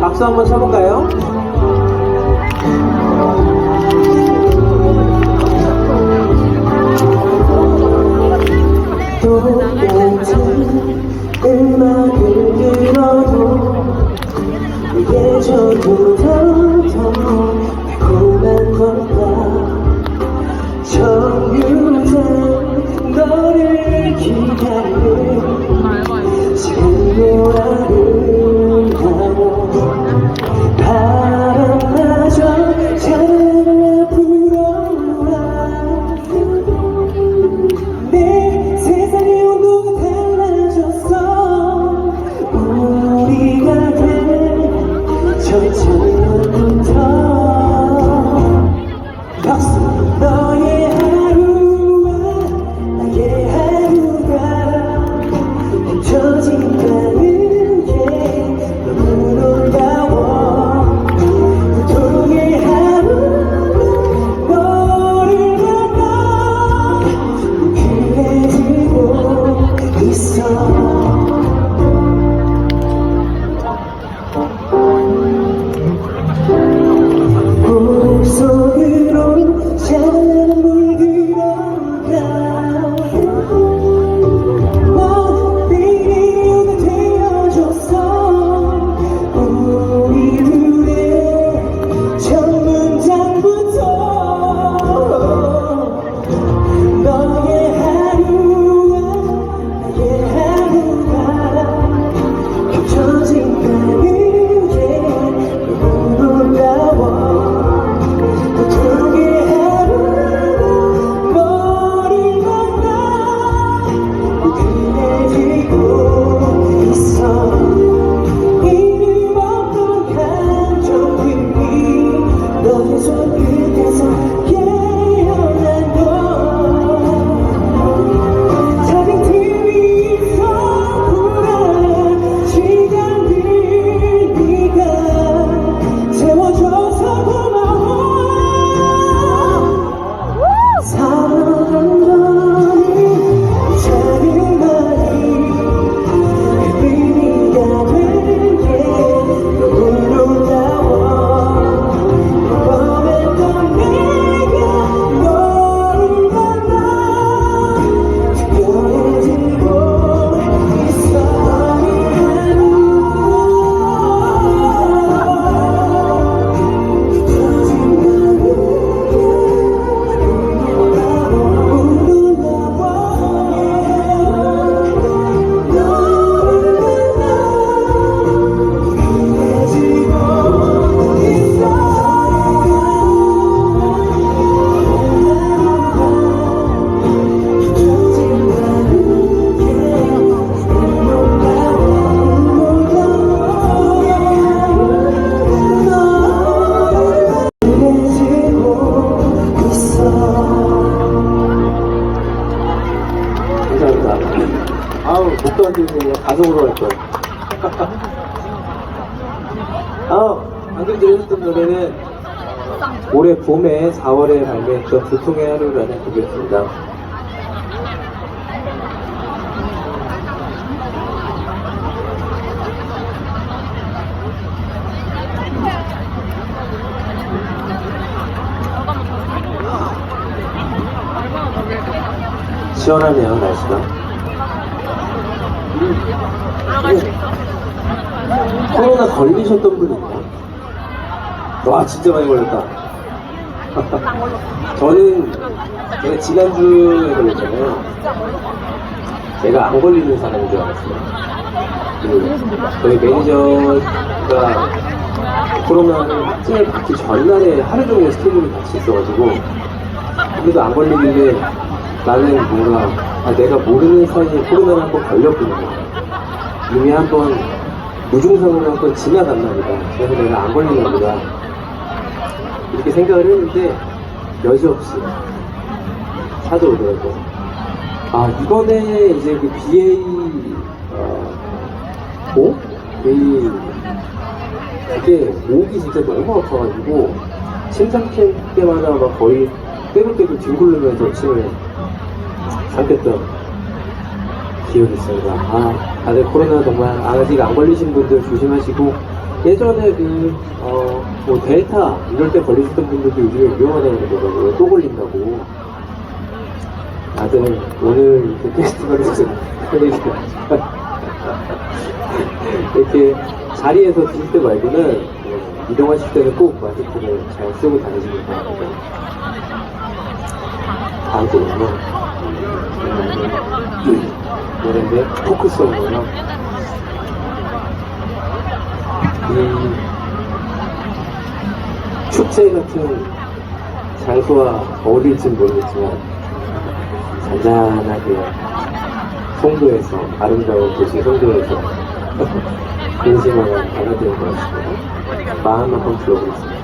박수 한번 쳐볼까요? 안 들리네. 가성으로 할 걸. 아우, 방금 들으셨던 노래는 올해 봄에 4월에 발매했던 두통의 하루라는 곡이었습니다. 시원하네요, 날씨가. 코로나 걸리셨던 분 있나? 와, 진짜 많이 걸렸다. 저는 제가 지난주에 걸렸잖아요. 제가 안 걸리는 사람인 줄 알았어요. 그 저희 매니저가 코로나를 확진을 받기 전날에 하루 종일 스케줄이 같이 있어가지고 그래도 안 걸리길래 나는 뭔가 아, 내가 모르는 사이에 코로나를 한번 걸렸구나. 이미 한번 무증상으로 한번 지나갔나 보다. 그래서 내가 안 걸리나 보다. 이렇게 생각을 했는데 여지없이 찾아오더라고요. 아 이번에 이제 그 BA 어, 5? BA 그게 목이 진짜 너무 아파가지고 심상 캠 때마다 막 거의 떼굴떼굴 뒹굴르면서 침을 삼켰던 기억이 있습니다. 아, 다들 코로나 정말 아직 안 걸리신 분들 조심하시고 예전에 그, 어, 뭐 델타 이럴 때 걸리셨던 분들도 요즘에 위험하다고 그러더라고요. 또 걸린다고. 다들 오늘 이렇게 페스티벌에서 이렇게 자리에서 드실 때 말고는 어, 이동하실 때는 꼭 마스크를 잘 쓰고 다니시길 바랍니다. 다음 곡은요. 음, 노래인데 포크송이에요. 이 축제 같은 장소와 어울릴진 모르겠지만 잔잔하게 송도에서 아름다운 도시 송도에서 근심하는 받아들인 것 같습니다. 마음 한번 들어보겠습니다.